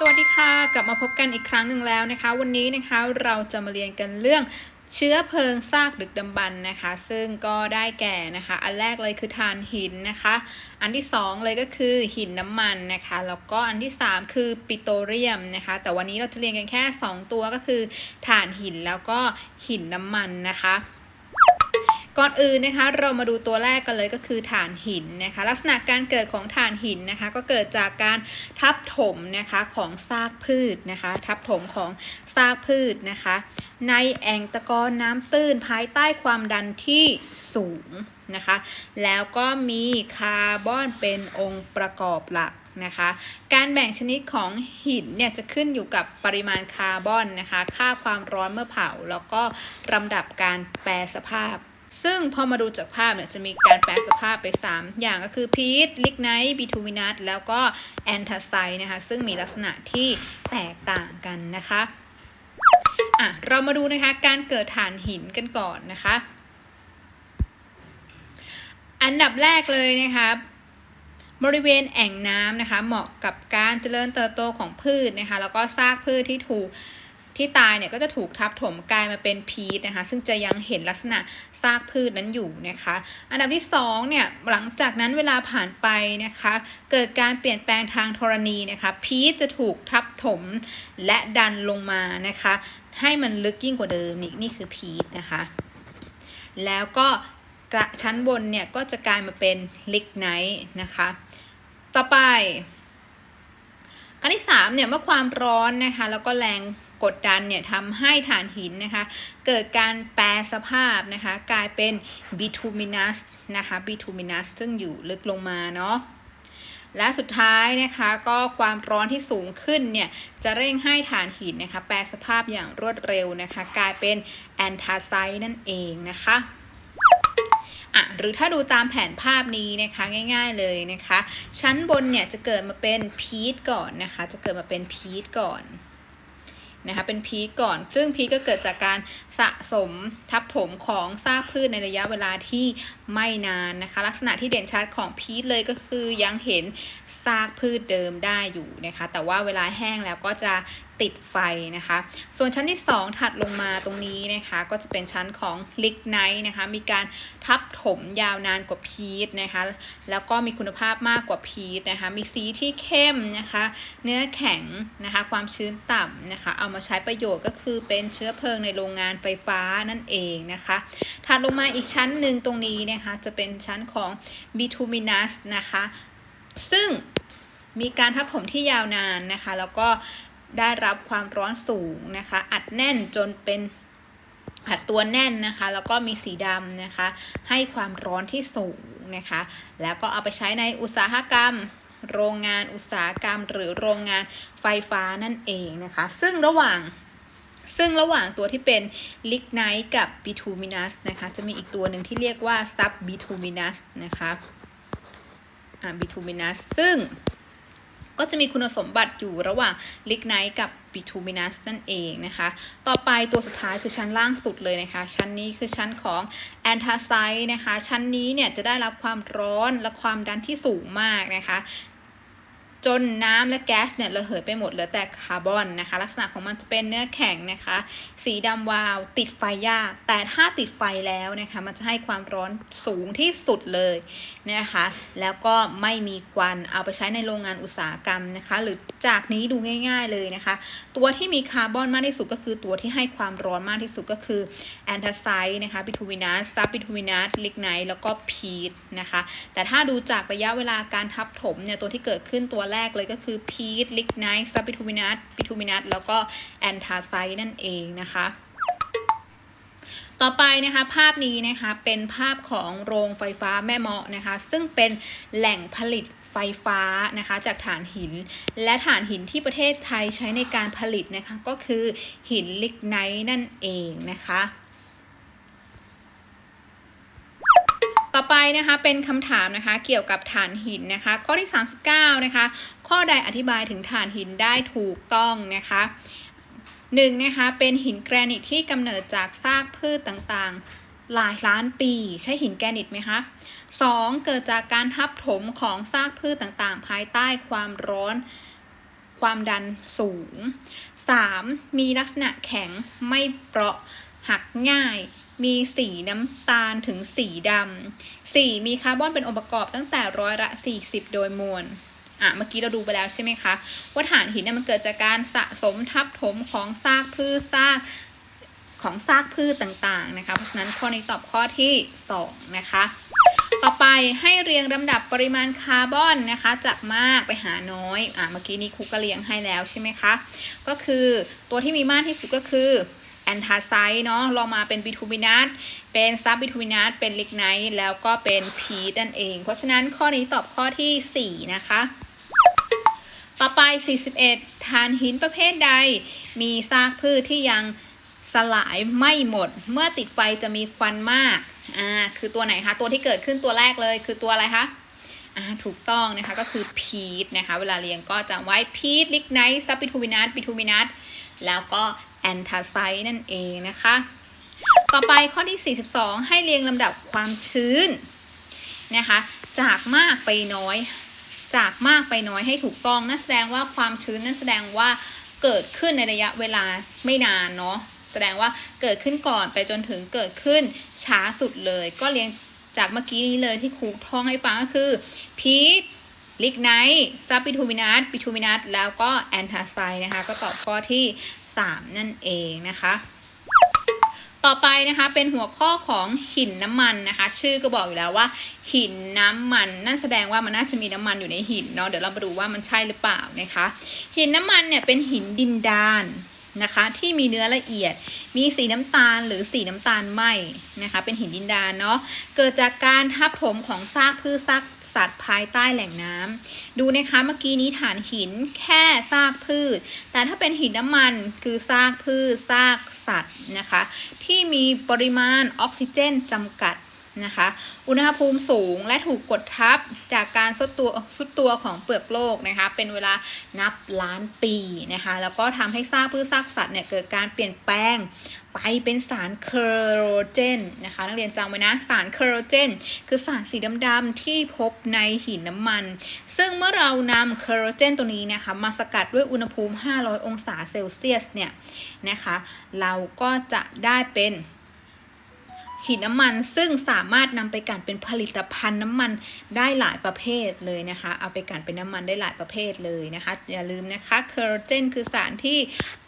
สวัสดีค่ะ กลับมาพบกันอีกครั้งหนึ่งแล้วนะคะ วันนี้นะคะเราจะมาเรียนกันเรื่องเชื้อเพลิงซากดึกดำบรรพ์นะคะ ซึ่งก็ได้แก่นะคะ อันแรกเลยคือถ่านหินนะคะ อันที่สองเลยก็คือหินน้ำมันนะคะ แล้วก็อันที่สามคือปิโตรเลียมนะคะ แต่วันนี้เราจะเรียนกันแค่สองตัวก็คือถ่านหินแล้วก็หินน้ำมันนะคะ ก่อนอื่นนะคะ เรามาดูตัวแรกกันเลยก็คือถ่านหินนะคะ ลักษณะการเกิดของถ่านหินนะคะ ก็เกิดจากการทับถมนะคะของซากพืชนะคะ ทับถมของซากพืชนะคะ ในแอ่งตะกอนน้ำตื้นภายใต้ความดันที่สูงนะคะ แล้วก็มีคาร์บอนเป็นองค์ประกอบหลักนะคะ การแบ่งชนิดของหินเนี่ยจะขึ้นอยู่กับปริมาณคาร์บอนนะคะ ค่าความร้อนเมื่อเผา แล้วก็ลำดับการแปรสภาพ ซึ่งพอมาดูจากภาพเนี่ยจะมีการแปลสภาพไป 3 อย่างก็คือพีทลิกไนท์บิทูมินัสแล้วก็แอนทาไซนะคะ ซึ่งมีลักษณะที่แตกต่างกันนะคะอะเรามาดูนะคะการเกิดฐานหินกันก่อนนะคะ อันดับแรกเลยนะคะบริเวณแอ่งน้ำนะคะ เหมาะกับการเจริญเติบโตของพืชนะคะ แล้วก็ซากพืชที่ถูก ที่ตายเนี่ยก็จะถูกทับถมกลายมาเป็นพีชนะคะ ซึ่งจะยังเห็นลักษณะซากพืชนั้นอยู่นะคะ อันดับที่2เนี่ยหลังจากนั้นเวลาผ่านไปนะคะ เกิดการเปลี่ยนแปลงทางธรณีนะคะพีชจะถูกทับถมและดันลงมานะคะ ให้มันลึกยิ่งกว่าเดิมนี่นี่คือพีชนะคะ แล้วก็กระชั้นบนเนี่ยก็จะกลายมาเป็นลิกไนท์นะคะ ต่อไปการที่3เนี่ยเมื่อความร้อนนะคะแล้วก็แรง กดดันเนี่ยทำให้ฐานหินนะคะ เกิดการแปรสภาพนะคะ กลายเป็นบิทูมินัสนะคะบิทูมินัสซึ่งอยู่ลึกลงมาเนาะและสุดท้ายนะคะก็ความร้อนที่สูงขึ้นเนี่ยจะเร่งให้ฐานหินนะคะแปรสภาพอย่างรวดเร็วนะคะ กลายเป็นแอนทาไซต์นั่นเองนะคะอะหรือถ้าดูตามแผนภาพนี้นะคะง่ายๆเลยนะคะ ชั้นบนเนี่ยจะเกิดมาเป็นพีทก่อนนะคะ จะเกิดมาเป็นพีทก่อน นะคะเป็นพีคก่อน ซึ่งพีคก็เกิดจากการสะสมทับถมของซากพืชในระยะเวลาที่ไม่นานนะคะ ลักษณะที่เด่นชัดของพีคเลยก็คือยังเห็นซากพืชเดิมได้อยู่นะคะ แต่ว่าเวลาแห้งแล้วก็จะ ติดไฟนะคะ ส่วนชั้นที่ 2 ถัดลงมาตรงนี้นะคะ ก็จะเป็นชั้นของลิกไนท์นะคะ มีการทับถมยาวนานกว่าพีชนะคะ แล้วก็มีคุณภาพมากกว่าพีชนะคะ มีสีที่เข้มนะคะ เนื้อแข็งนะคะ ความชื้นต่ำนะคะ เอามาใช้ประโยชน์ก็คือเป็นเชื้อเพลิงในโรงงานไฟฟ้านั่นเองนะคะ ถัดลงมาอีกชั้นหนึ่งตรงนี้นะคะ จะเป็นชั้นของบิทูมินัสนะคะ ซึ่งมีการทับถมที่ยาวนานนะคะ แล้วก็ ได้รับความร้อนสูงนะคะ อัดแน่นจนเป็นอัดตัวแน่นนะคะ แล้วก็มีสีดำนะคะ ให้ความร้อนที่สูงนะคะ แล้วก็เอาไปใช้ในอุตสาหกรรม โรงงานอุตสาหกรรม หรือโรงงานไฟฟ้านั่นเองนะคะ ซึ่งระหว่างซึ่งระหว่างตัวที่เป็นลิกไนท์กับบิทูมินัสนะคะ จะมีอีกตัวหนึ่งที่เรียกว่าซับบิทูมินัสนะคะอ่าบิทูมินัสซึ่ง ก็จะมีคุณสมบัติอยู่ระหว่างลิกไนท์กับบิทูมินัสนั่นเองนะคะ ต่อไปตัวสุดท้ายคือชั้นล่างสุดเลยนะคะ ชั้นนี้คือชั้นของแอนทาไซด์นะคะ ชั้นนี้เนี่ยจะได้รับความร้อนและความดันที่สูงมากนะคะ จนน้ำและแก๊สเนี่ยระเหยไปหมดเหลือแต่คาร์บอนนะคะ ลักษณะของมันจะเป็นเนื้อแข็งนะคะ สีดำวาวติดไฟยาก แต่ถ้าติดไฟแล้วนะคะ มันจะให้ความร้อนสูงที่สุดเลยนะคะ แล้วก็ไม่มีควันเอาไปใช้ในโรงงานอุตสาหกรรมนะคะ หรือจากนี้ดูง่าย ๆเลยนะคะ ตัวที่มีคาร์บอนมากที่สุดก็คือตัวที่ให้ความร้อนมากที่สุดก็คือแอนทาไซด์นะคะบิทูมินัสซับบิทูมินัสลิกไนท์แล้วก็พีทนะคะ แต่ถ้าดูจากระยะเวลาการทับถมเนี่ยตัวที่เกิดขึ้นตัวแรกเลยก็คือพีทลิกไนท์ซับบิทูมินัสบิทูมินัสแล้วก็แอนทาไซด์นั่นเองนะคะต่อไปนะคะภาพนี้นะคะเป็นภาพของโรงไฟฟ้าแม่เมาะนะคะ ซึ่งเป็นแหล่งผลิตไฟฟ้านะคะจากถ่านหิน และถ่านหินที่ประเทศไทยใช้ในการผลิตนะคะก็คือหินลิกไนท์นั่นเองนะคะ ต่อไปนะคะเป็นคำถามนะคะเกี่ยวกับถ่านหินนะคะ ข้อที่ 39 นะคะ ข้อใดอธิบายถึงถ่านหินได้ถูกต้องนะคะหนึ่งนะคะเป็นหินแกรนิตที่กำเนิดจากซากพืชต่างๆ หลายล้านปี ใช่หินแกรนิตไหมคะ 2. เกิดจากการทับถมของซากพืชต่างๆ ภายใต้ความร้อนความดันสูง 3. มีลักษณะแข็งไม่เปราะหักง่าย มีสีน้ำตาลถึงสีดำ 4. มีคาร์บอนเป็นองค์ประกอบตั้งแต่ร้อยละ 40 โดยมวลอะเมื่อกี้เราดูไปแล้วใช่ไหมคะ ว่าถ่านหินเนี่ยมันเกิดจากการสะสมทับถมของซากพืชซากของซากพืชต่างๆนะคะ เพราะฉะนั้นข้อนี้ตอบข้อที่ 2 นะคะ ต่อไปให้เรียงลำดับปริมาณคาร์บอนนะคะ จากมากไปหาน้อยอะเมื่อกี้นี้ครูก็เรียงให้แล้วใช่ไหมคะ ก็คือตัวที่มีมากที่สุดก็คือ แอนทาไซด์เนาะลองมาเป็นบิทูมินัสเป็นซับบิทูมินัสเป็นลิกไนท์แล้วก็เป็นพีทนั่นเอง เพราะฉะนั้นข้อนี้ตอบข้อที่ 4 นะคะ ต่อไป 41 ทานหินประเภทใด มีซากพืชที่ยังสลายไม่หมด เมื่อติดไฟจะมีควันมากอ่าคือตัวไหนคะ ตัวที่เกิดขึ้นตัวแรกเลยคือตัวอะไรคะอ่าถูกต้องนะคะก็คือพีทนะคะ เวลาเรียงก็จะไว้พีทลิกไนท์ซับบิทูมินัสบิทูมินัสแล้วก็ แอนทาไซด์นั่นเองนะคะ ต่อไปข้อที่ 42 ให้เรียงลำดับความชื้นนะคะ จากมากไปน้อย จากมากไปน้อยให้ถูกต้องนั่นแสดงว่าความชื้นนั่นแสดงว่าเกิดขึ้นในระยะเวลาไม่นานเนาะแสดงว่าเกิดขึ้นก่อนไปจนถึงเกิดขึ้นช้าสุดเลย ก็เรียงจากเมื่อกี้นี้เลยที่ครูท่องให้ฟังก็คือพีท ลิกไนท์ซับบิทูมินัสบิทูมินัสแล้วก็แอนทาไซด์นะคะ ก็ตอบข้อที่ 3 นั่นเองนะคะ ต่อไปนะคะเป็นหัวข้อของหินน้ำมันนะคะ ชื่อก็บอกอยู่แล้วว่า หินน้ำมัน นั่นแสดงว่ามันน่าจะมีน้ำมันอยู่ในหินเนาะเดี๋ยวเรามาดูว่ามันใช่หรือเปล่านะคะ หินน้ำมันเนี่ยเป็นหินดินดานนะคะที่มีเนื้อละเอียด มีสีน้ำตาลหรือสีน้ำตาลไหมนะคะ เป็นหินดินดานเนาะ เกิดจากการทับถมของซากพืชซาก สัตว์ภายใต้แหล่งน้ำดูนะคะเมื่อกี้นี้ฐานหินแค่ซากพืช แต่ถ้าเป็นหินน้ำมันคือซากพืชซากสัตว์นะคะ ที่มีปริมาณออกซิเจนจำกัด นะคะ อุณหภูมิสูงและถูกกดทับจากการสุดตัวสุดตัวของเปลือกโลกนะคะ เป็นเวลานับล้านปีนะคะ แล้วก็ทำให้ซากพืชซากสัตว์เนี่ยเกิดการเปลี่ยนแปลงไปเป็นสารเคโรเจนนะคะ นักเรียนจำไว้นะ สารเคโรเจน คือสารสีดำๆที่พบในหินน้ำมัน ซึ่งเมื่อเรานำเคโรเจนตัวนี้นะคะ มาสกัดด้วยอุณหภูมิ 500 องศาเซลเซียสเนี่ยนะคะ เราก็จะได้เป็น หินน้ำมันซึ่งสามารถนำไปกันเป็นผลิตภัณฑ์น้ำมันได้หลายประเภทเลยนะคะ เอาไปกันเป็นน้ำมันได้หลายประเภทเลยนะคะ อย่าลืมนะคะเคโรเจนคือสารที่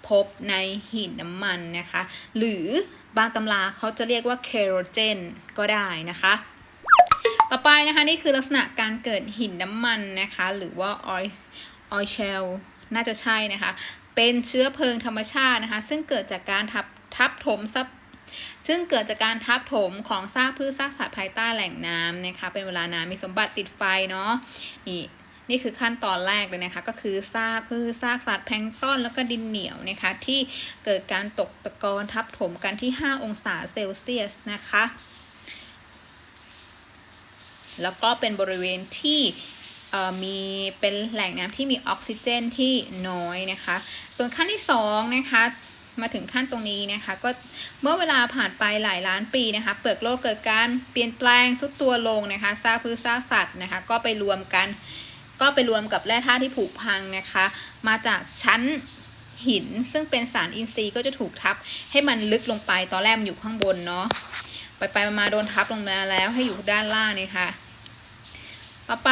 พบในหินน้ำมันนะคะ หรือบางตำราเขาจะเรียกว่าเคโรเจนก็ได้นะคะต่อไปนะคะนี่คือลักษณะการเกิดหินน้ำมันนะคะ หรือว่าออยออยเชลน่าจะใช่นะคะ เป็นเชื้อเพลิงธรรมชาตินะคะ ซึ่งเกิดจากการทับทับถมซับ ซึ่งเกิดจากการทับถมของซากพืชซากสัตว์ภายใต้แหล่งน้ำนะคะ เป็นเวลานานมีสมบัติติดไฟเนาะนี่นี่คือขั้นตอนแรกเลยนะคะ ก็คือซากพืชซากสัตว์แพลงต้นแล้วก็ดินเหนียวนะคะ ที่เกิดการตกตะกอนทับถมกันที่ 5 องศาเซลเซียสนะคะ แล้วก็เป็นบริเวณที่เอ่อมีเป็นแหล่งน้ำที่มีออกซิเจนที่น้อยนะคะ ส่วนขั้นที่สองนะคะ มาถึงขั้นตรงนี้นะคะ ก็เมื่อเวลาผ่านไปหลายล้านปีนะคะ เปลือกโลกเกิดการเปลี่ยนแปลงสุดตัวลงนะคะซากพืชซากสัตว์นะคะ ก็ไปรวมกัน ก็ไปรวมกับแร่ธาตุที่ผุพังนะคะ มาจากชั้นหิน ซึ่งเป็นสารอินทรีย์ก็จะถูกทับให้มันลึกลงไปตอนแรกมันอยู่ข้างบนเนาะไปไปๆมาโดนทับลงมาแล้วให้อยู่ด้านล่างนี่ค่ะต่อไป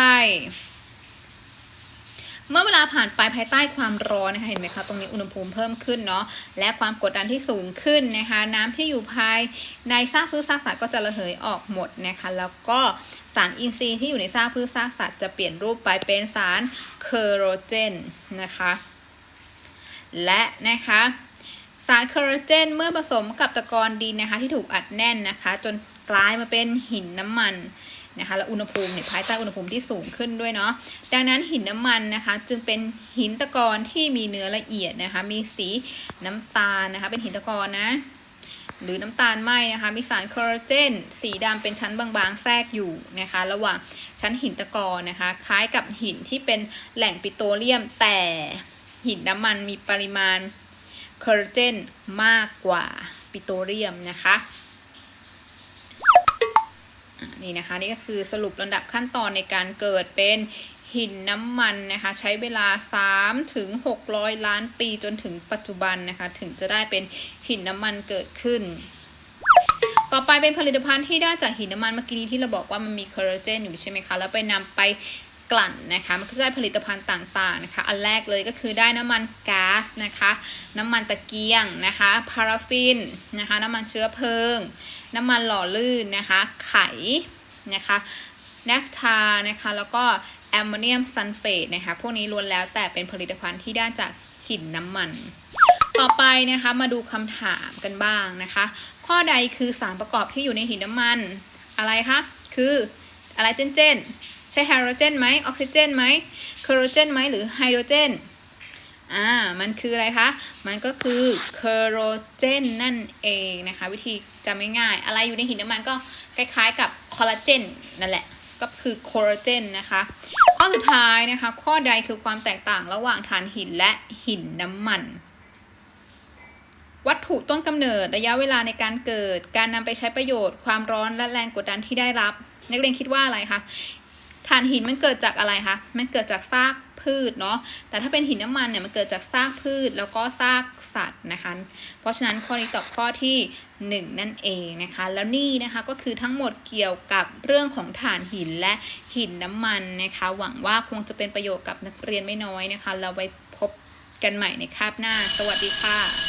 เมื่อเวลาผ่านไปภายใต้ความร้อนนะคะเห็นไหมคะตรงนี้อุณหภูมิเพิ่มขึ้นเนาะและความกดดันที่สูงขึ้นนะคะ น้ำที่อยู่ภายในซากพืชซากสัตว์ก็จะระเหยออกหมดนะคะ แล้วก็สารอินทรีย์ที่อยู่ในซากพืชซากสัตว์จะเปลี่ยนรูปไปเป็นสารเคโรเจนนะคะและนะคะสารเคโรเจนเมื่อผสมกับตะกอนดินนะคะที่ถูกอัดแน่นนะคะ จนกลายมาเป็นหินน้ำมัน นะคะและอุณหภูมิเนี่ยภายใต้อุณหภูมิที่สูงขึ้นด้วยเนาะดังนั้นหินน้ำมันนะคะ จึงเป็นหินตะกอนที่มีเนื้อละเอียดนะคะ มีสีน้ำตาลนะคะ เป็นหินตะกอนนะหรือน้ำตาลไหมนะคะ มีสารโคลลาเจน สีดำเป็นชั้นบางๆ แทรกอยู่นะคะ ระหว่างชั้นหินตะกอนนะคะ คล้ายกับหินที่เป็นแหล่งปิโตรเลียม แต่หินน้ำมันมีปริมาณโคลลาเจนมากกว่าปิโตรเลียมนะคะ นี่นะคะนี่ก็คือสรุปลำดับขั้นตอนในการเกิดเป็นหินน้ำมันนะคะ ใช้เวลา 3 ถึง 600 ล้านปีจนถึงปัจจุบันนะคะ ถึงจะได้เป็นหินน้ำมันเกิดขึ้น ต่อไปเป็นผลิตภัณฑ์ที่ได้จากหินน้ำมันเมื่อกี้นี้ที่เราบอกว่ามันมีคอลลาเจนอยู่ใช่ไหมคะ แล้วไปนำไป กลั่นนะคะ มันก็จะได้ผลิตภัณฑ์ต่างๆนะคะ อันแรกเลยก็คือได้น้ำมันก๊าซนะคะ น้ำมันตะเกียงนะคะ พาราฟินนะคะ น้ำมันเชื้อเพลิง น้ำมันหล่อลื่นนะคะ ไขนะคะแนฟทานะคะ แล้วก็แอมโมเนียมซัลเฟตนะคะ พวกนี้ล้วนแล้วแต่เป็นผลิตภัณฑ์ที่ได้จากหินน้ำมัน ต่อไปนะคะมาดูคำถามกันบ้างนะคะ ข้อใดคือสารประกอบที่อยู่ในหินน้ำมัน อะไรคะ คืออะไรเจนเจน ช่ไฮโดรเจนไหมออกซิเจนไหมคลอโรเจนไหมหรือไฮโดรเจนอ่ามันคืออะไรคะ มันก็คือเคโรเจนนั่นเองนะคะ วิธีจำง่ายๆอะไรอยู่ในหินน้ำมันก็คล้ายๆกับคอลลาเจนนั่นแหละ ก็คือโคลลาเจนนะคะ ข้อสุดท้ายนะคะ ข้อใดคือความแตกต่างระหว่างถ่านหินและหินน้ำมันวัตถุต้นกำเนิดระยะเวลาในการเกิด การนำไปใช้ประโยชน์ ความร้อนและแรงกดดันที่ได้รับ นักเรียนคิดว่าอะไรคะ ถ่านหินมันเกิดจากอะไรคะ มันเกิดจากซากพืชเนาะ แต่ถ้าเป็นหินน้ำมันเนี่ยมันเกิดจากซากพืชแล้วก็ซากสัตว์นะคะ เพราะฉะนั้นข้อนี้ตอบข้อที่ 1 นั่นเองนะคะ แล้วนี่นะคะก็คือทั้งหมดเกี่ยวกับเรื่องของถ่านหินและหินน้ำมันนะคะ หวังว่าคงจะเป็นประโยชน์กับนักเรียนไม่น้อยนะคะ เราไปพบกันใหม่ในคาบหน้า สวัสดีค่ะ